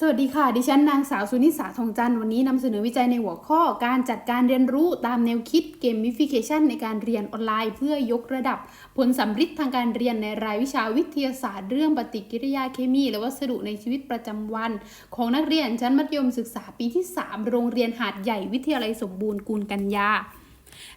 สวัสดีค่ะ ดิฉันนางสาวสุนิสาทองจันทร์วันนี้นำเสนอวิจัยในหัวข้อการจัดการเรียนรู้ตามแนวคิดเกมมิฟิเคชันในการเรียนออนไลน์ เพื่อยกระดับผลสัมฤทธิ์ทางการเรียนในรายวิชาวิทยาศาสตร์ เรื่องปฏิกิริยาเคมี และวัสดุในชีวิตประจำวัน ของนักเรียนชั้นมัธยมศึกษาปีที่ 3 โรงเรียนหาดใหญ่วิทยาลัยสมบูรณ์กูลกัญญา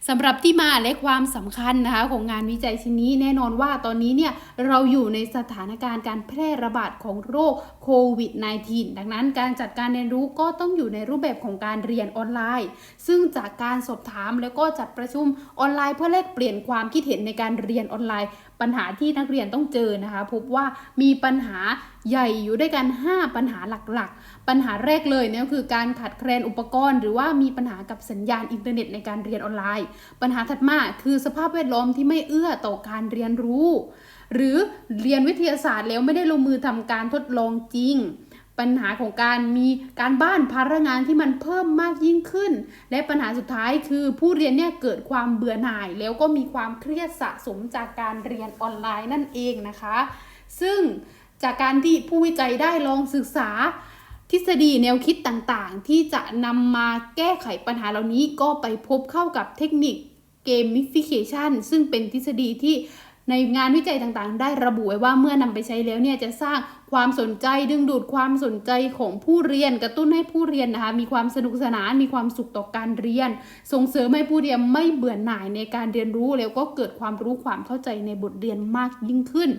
สำหรับที่มาและความสำคัญนะคะของงานวิจัยชิ้นนี้แน่นอนว่าตอนนี้เนี่ยเราอยู่ในสถานการณ์การแพร่ระบาดของโรคโควิด -19 ดังนั้นการจัดการเรียนรู้ก็ต้องอยู่ในรูปแบบของการเรียนออนไลน์ ซึ่งจากการสอบถามแล้วก็จัดประชุมออนไลน์เพื่อแลกเปลี่ยนความคิดเห็นในการเรียนออนไลน์ ปัญหาที่นักเรียนต้องเจอนะคะ พบว่ามีปัญหาใหญ่อยู่ด้วยกัน 5 ปัญหาหลักๆ ปัญหาแรกเลยเนี่ยคือการขาดแคลนอุปกรณ์ หรือว่ามีปัญหากับสัญญาณอินเทอร์เน็ตในการเรียนออนไลน์ ปัญหาถัดมาคือสภาพแวดล้อมที่ไม่เอื้อต่อการเรียนรู้ หรือเรียนวิทยาศาสตร์แล้วไม่ได้ลงมือทำการทดลองจริง ปัญหาของการมีการบ้านภาระงานที่มันเพิ่มมากยิ่งขึ้น และปัญหาสุดท้ายคือผู้เรียนเนี่ยเกิดความเบื่อหน่าย แล้วก็มีความเครียดสะสมจากการเรียนออนไลน์นั่นเองนะคะ ซึ่งจากการที่ผู้วิจัยได้ลองศึกษาทฤษฎีแนวคิดต่างๆ ที่จะนำมาแก้ไขปัญหาเหล่านี้ก็ไปพบเข้ากับเทคนิค gamification ซึ่งเป็นทฤษฎีที่ ในงานวิจัยต่างๆ ได้ระบุไว้ว่าเมื่อนำไปใช้แล้วเนี่ยจะสร้างความสนใจดึงดูดความสนใจของผู้เรียนกระตุ้นให้ผู้เรียนนะคะ มีความสนุกสนานมีความสุขต่อการเรียน ส่งเสริมให้ผู้เรียนไม่เบื่อหน่ายในการเรียนรู้แล้วก็เกิดความรู้ความเข้าใจในบทเรียนมากยิ่งขึ้น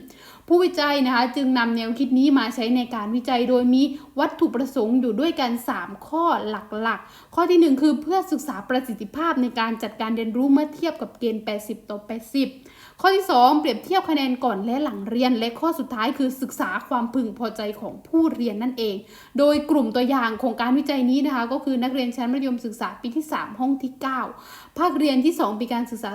ผู้วิจัยนะคะจึงนำแนวคิดนี้มาใช้ในการวิจัยโดยมีวัตถุประสงค์อยู่ด้วยกัน 3 ข้อหลักๆ ข้อทีหนึ่1 คือเพื่อศึกษาประสิทธิภาพในการจัดการเรียนรู้เมื่อเทียบกับเกณฑ์ 80 ต่อ 80 ข้อที่ 2 เปรียบเทียบคะแนนก่อนและหลังเรียน และข้อสุดท้ายคือศึกษาความพึงพอใจของผู้เรียนนั่นเอง โดยกลุ่มตัวอย่างของการวิจัยนี้นะคะ ก็คือนักเรียนชั้นมัธยมศึกษาปีที่ 3 ห้องที่ 9 ภาคเรียนที่ 2 ปีการศึกษา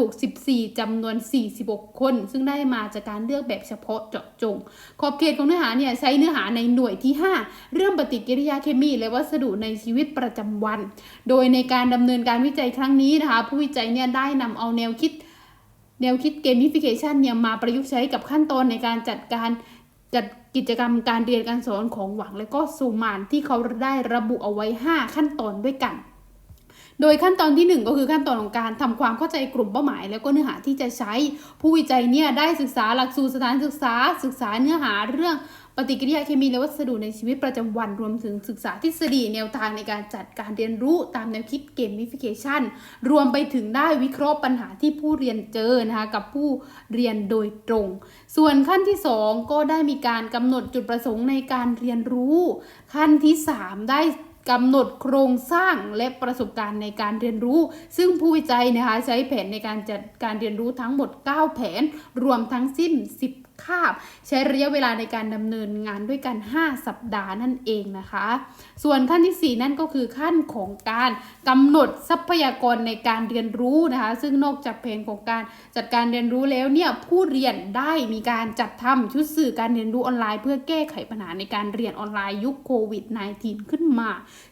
2564จำนวน 46 คน ซึ่งได้มาจากการเลือกแบบเฉพาะเจาะจง ขอบเขตของเนื้อหาเนี่ยใช้เนื้อหาในหน่วยที่ 5 เรื่องปฏิกิริยาเคมี และวัสดุในชีวิตประจำวัน โดยในการดำเนินการวิจัยครั้งนี้นะคะ ผู้วิจัยเนี่ยได้นำเอาแนวคิด แนวคิดเกมนิฟิเคชันเนี่ยมาประยุกต์ใช้กับขั้นตอนในการจัดการจัดกิจกรรมการเรียนการสอนของหวัง และก็สูมานที่เขาได้ระบุเอาไว้ 5 ขั้นตอนด้วยกัน โดยขั้นตอนที่ 1 ก็คือขั้นตอนของการทำความเข้าใจกลุ่มเป้าหมาย แล้วก็เนื้อหาที่จะใช้ผู้วิจัยเนี่ยได้ศึกษาหลักสูตรสถานศึกษา ศึกษาเนื้อหาเรื่องปฏิกิริยาเคมีและวัสดุในชีวิตประจำวันรวมถึงศึกษาทฤษฎีแนวทางในการจัดการเรียนรู้ตามแนวคิดเกม i ฟิเคชันรวมไปถึงได้วิเคราะห์ปัญหาที่ผู้เรียนเจอนะคะกับผู้เรียนโดยตรง ส่วนขั้นที่ 2 ก็ได้มีการกำหนดจุดประสงค์ในการเรียนรู้ ขั้นที่ 3 ได้ กำหนดโครงสร้างและประสบการณ์ในการเรียนรู้ ซึ่งผู้วิจัยนะคะใช้แผนในการจัดการเรียนรู้ทั้งหมด 9 แผน รวมทั้งสิ้น10คาบ ใช้ระยะเวลาในการดำเนินงานด้วยกัน 5 สัปดาห์นั่นเองนะคะ ส่วนขั้นที่ 4 นั่นก็คือขั้นของการกำหนดทรัพยากรในการเรียนรู้นะคะ ซึ่งนอกจากแผนของการจัดการเรียนรู้แล้วเนี่ยผู้เรียนได้มีการจัดทำชุดสื่อการเรียนรู้ออนไลน์ เพื่อแก้ไขปัญหาในการเรียนออนไลน์ยุคโควิด -19 ขึ้นมา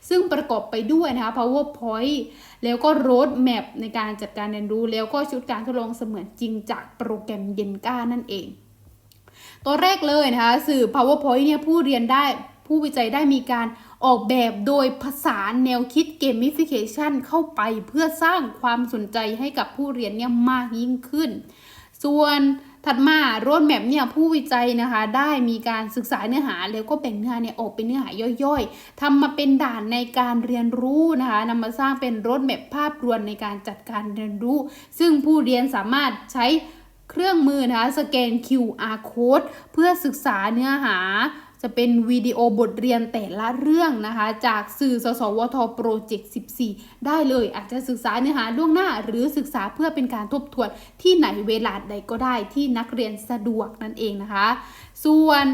ซึ่งประกอบไปด้วยนะคะ powerpoint แล้วก็ road map ในการจัดการเรียนรู้ แล้วก็ชุดการทดลองเสมือนจริงจากโปรแกรมเยนก้านั่นเอง ตัวแรกเลยนะคะสื่อ powerpoint เนี่ยผู้เรียนได้ผู้วิจัยได้มีการออกแบบโดยผสานแนวคิด gamification เข้าไปเพื่อสร้างความสนใจให้กับผู้เรียนเนี่ยมากยิ่งขึ้น ส่วนถัดมาโรดแมปเนี่ยผู้วิจัยนะคะ ได้มีการศึกษาเนื้อหา แล้วก็แบ่งเนื้อหาเนี่ยออกเป็นเนื้อหาย่อยๆทำมาเป็นด่านในการเรียนรู้นะคะนำมาสร้างเป็นโรดแมปภาพรวมในการจัดการเรียนรู้ ซึ่งผู้เรียนสามารถใช้ เครื่องมือนะคะสแกน QR code เพื่อศึกษาเนื้อหาจะเป็นวิดีโอบทเรียนแต่ละเรื่องนะคะ จากสื่อสสวทโปรเจกต์ 14 ได้เลยอาจจะศึกษาเนื้อหาล่วงหน้า หรือศึกษาเพื่อเป็นการทบทวนที่ไหนเวลาใดก็ได้ที่นักเรียนสะดวกนั่นเองนะคะ ส่วน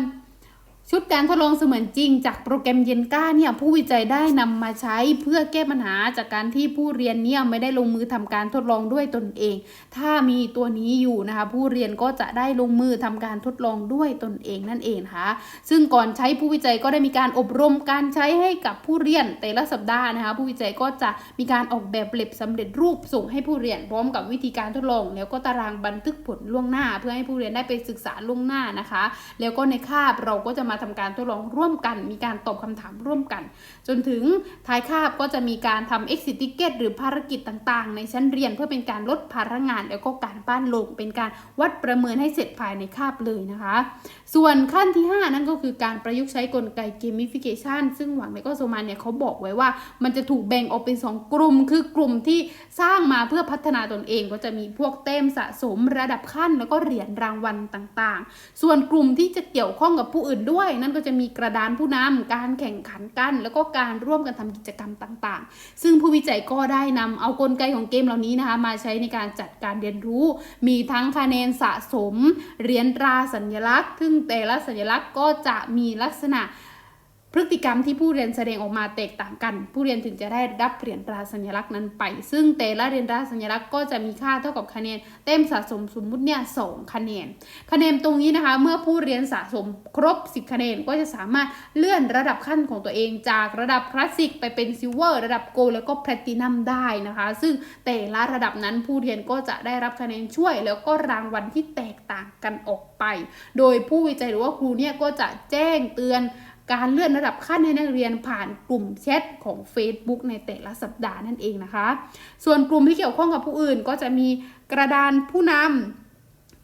ชุดการทดลองเสมือนจริง จากโปรแกรมเยนก้าเนี่ยผู้วิจัยได้นำมาใช้เพื่อแก้ปัญหาจากการที่ผู้เรียนเนี่ยไม่ได้ลงมือทำการทดลองด้วยตนเอง ถ้ามีตัวนี้อยู่นะคะ ผู้เรียนก็จะได้ลงมือทำการทดลองด้วยตนเองนั่นเองนะคะซึ่งก่อนใช้ผู้วิจัยก็ได้มีการอบรมการใช้ให้กับผู้เรียนแต่ละสัปดาห์นะคะ ผู้วิจัยก็จะมีการออกแบบเล็บสำเร็จรูปส่งให้ผู้เรียนพร้อมกับวิธีการทดลอง แล้วก็ตารางบันทึกผลล่วงหน้า เพื่อให้ผู้เรียนได้ไปศึกษาล่วงหน้านะคะ แล้วก็ในคาบเราก็จะมาทำการทดลองร่วมกัน มีการตอบคำถามร่วมกัน จนถึงท้ายคาบก็จะมีการทำ exit ticket หรือภารกิจต่างๆ ในชั้นเรียนเพื่อเป็นการลดภาระงาน แล้วก็การบ้านลงเป็นการวัดประเมินให้เสร็จภายในคาบเลยนะคะ ส่วนขั้นที่ 5 นั่นก็คือการประยุกต์ใช้กลไก gamification ซึ่งหวังและก็โซมันเนี่ยเขาบอกไว้ว่า มันจะถูกแบ่งออกเป็น 2 กลุ่ม คือกลุ่มที่สร้างมาเพื่อพัฒนาตนเองก็จะมีพวกเต็มสะสมระดับขั้น แล้วก็เหรียญรางวัลต่างๆ ส่วนกลุ่มที่จะเกี่ยวข้องกับผู้อื่นด้วยนั่นก็จะมีกระดานผู้นำการแข่งขันกัน แล้วก็การร่วมกันทำกิจกรรมต่างๆ ซึ่งผู้วิจัยก็ได้นำเอากลไกของเกมเหล่านี้นะคะมาใช้ในการจัดการเรียนรู้ มีทั้งคะแนนสะสมเหรียญตราสัญลักษณ์ ซึ่งแต่ละสัญลักษณ์ก็จะมีลักษณะ พฤติกรรมที่ผู้เรียนแสดงออกมาแตกต่างกัน ผู้เรียนถึงจะได้รับเหรียญตราสัญลักษณ์นั้นไป ซึ่งแต่ละเหรียญตราสัญลักษณ์ก็จะมีค่าเท่ากับคะแนน เต็มสะสมสมมุติเนี่ยสคะแนน คะแนนตรงนี้นะคะ เมื่อผู้เรียนสะสมครบ 10 คะแนนก็จะสามารถเลื่อนระดับขั้นของตัวเองจากระดับคลาสสิกไปเป็นซิลเวอร์ระดับโกลแล้วก็แพลตินัมได้นะคะ ซึ่งแต่ละระดับนั้นผู้เรียนก็จะได้รับคะแนนช่วย แล้วก็รางวัลที่แตกต่างกันออกไป โดยผู้วิจัยหรือว่าครูเนี่ยก็จะแจ้งเตือน การเลื่อนระดับขั้นให้นักเรียนผ่านกลุ่มแชทของ Facebook ในแต่ละสัปดาห์นั่นเองนะคะ ส่วนกลุ่มที่เกี่ยวข้องกับผู้อื่นก็จะมีกระดานผู้นำ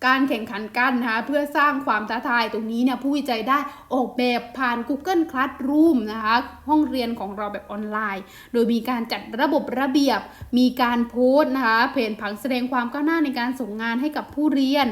การแข่งขันกันนะคะเพื่อสร้างความท้าทายตรงนี้เนี่ยผู้วิจัยได้ออกแบบผ่าน Google Classroom นะคะห้องเรียนของเราแบบออนไลน์ โดยมีการจัดระบบระเบียบ มีการโพสต์นะคะเพจผังแสดงความก้าวหน้าในการส่งงานให้กับผู้เรียน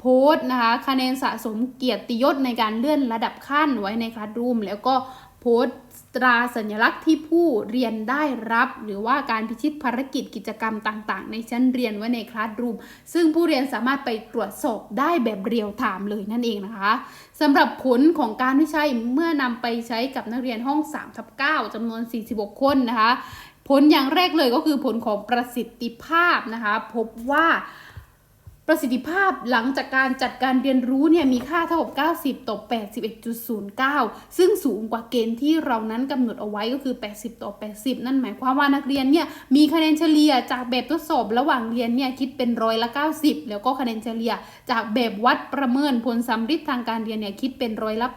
โพสต์นะคะคะแนนสะสมเกียรติยศในการเลื่อนระดับขั้นไว้ในคลาสรูมแล้วก็โพสต์ตราสัญลักษณ์ที่ผู้เรียนได้รับ หรือว่าการพิชิตภารกิจกิจกรรมต่าง ๆ ในชั้นเรียนไว้ในคลาสรูมซึ่งผู้เรียนสามารถไปตรวจสอบได้แบบเรียลไทม์เลยนั่นเองนะคะสำหรับผลของการวิจัยเมื่อนำไปใช้กับนักเรียนห้อง3ทับ9จำนวน 46 คนนะคะ ผลอย่างแรกเลยก็คือผลของประสิทธิภาพนะคะ พบว่า ประสิทธิภาพหลังจากการจัดการเรียนรู้เนี่ยมีค่าเท่ากับ 90 ต่อ 81.09 ซึ่งสูงกว่าเกณฑ์ที่เรานั้นกำหนดเอาไว้ก็คือ 80 ต่อ 80 นั่นหมายความว่านักเรียนเนี่ยมีคะแนนเฉลี่ยจากแบบทดสอบระหว่างเรียนเนี่ยคิดเป็นร้อยละ 90 แล้วก็คะแนนเฉลี่ยจากแบบวัดประเมินผลสำฤทธิ์ทางการเรียนเนี่ยคิดเป็นร้อยละ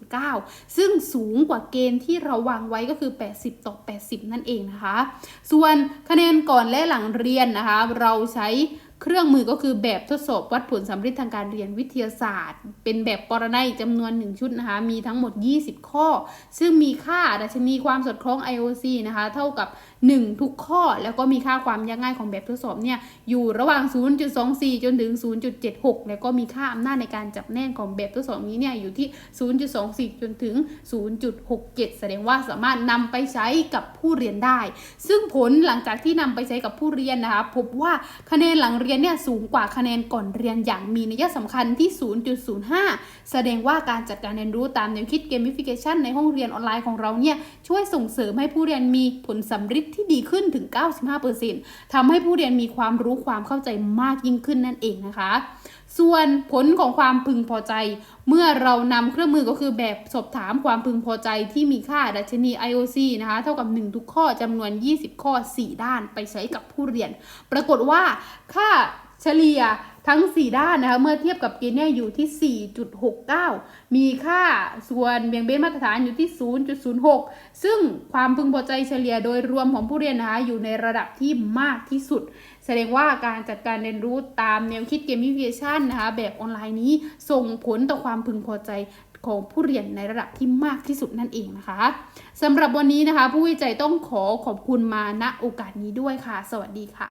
81.09 ซึ่งสูงกว่าเกณฑ์ที่เราวางไว้ก็คือ 80 ต่อ 80 นั่นเองนะคะ ส่วนคะแนนก่อนและหลังเรียนนะคะ เราใช้ เครื่องมือก็คือแบบทดสอบวัดผลสำเร็จทางการเรียนวิทยาศาสตร์ เป็นแบบปรนัยจำนวน 1 ชุดนะคะ มีทั้งหมด 20 ข้อ ซึ่งมีค่าดัชนีความสอดคล้อง IOC นะคะ เท่ากับ 1 ทุกข้อ แล้วก็มีค่าความยากง่ายของแบบทดสอบเนี่ยอยู่ระหว่าง 0.24 จนถึง 0.76 แล้วก็มีค่าอำนาจในการจับแน่นของแบบทดสอบนี้เนี่ยอยู่ที่ 0.24 จนถึง 0.67 แสดงว่าสามารถนำไปใช้กับผู้เรียนได้ ซึ่งผลหลังจากที่นำไปใช้กับผู้เรียนนะคะพบว่าคะแนนหลังเรียนเนี่ยสูงกว่าคะแนนก่อนเรียนอย่างมีนัยสำคัญที่ 0.05 แสดงว่าการจัดการเรียนรู้ตามแนวคิด gamification ในห้องเรียนออนไลน์ของเราเนี่ยช่วยส่งเสริมให้ผู้เรียนมีผลสำฤทธิ์ที่ดีขึ้นถึง 95%ทำให้ผู้เรียนมีความรู้ความเข้าใจมากยิ่งขึ้นนั่นเองนะคะ ส่วนผลของความพึงพอใจ เมื่อเรานำเครื่องมือก็คือแบบสอบถามความพึงพอใจที่มีค่าดัชนี IOC นะคะ เท่ากับ 1 ทุกข้อจำนวน 20 ข้อ 4 ด้านไปใช้กับผู้เรียน ปรากฏว่าค่าเฉลี่ย ทั้ง 4 ด้านนะคะเมื่อเทียบกับเกณฑ์เนี่ยอยู่ที่ 4.69 มีค่าส่วนเบี่ยงเบนมาตรฐานอยู่ที่ 0.06 ซึ่งความพึงพอใจเฉลี่ยโดยรวมของผู้เรียนนะคะอยู่ในระดับที่มากที่สุด แสดงว่าการจัดการเรียนรู้ตามแนวคิดเกม i ิ i ชันนะคะแบบออนไลน์นี้ส่งผลต่อความพึงพอใจของผู้เรียนในระดับที่มากที่สุดนั่นเองนะคะสำหรับวันนี้นะคะ ผู้วิจัยต้องขอขอบคุณมาณโอกาสนี้ด้วยค่ะ สวัสดีค่ะ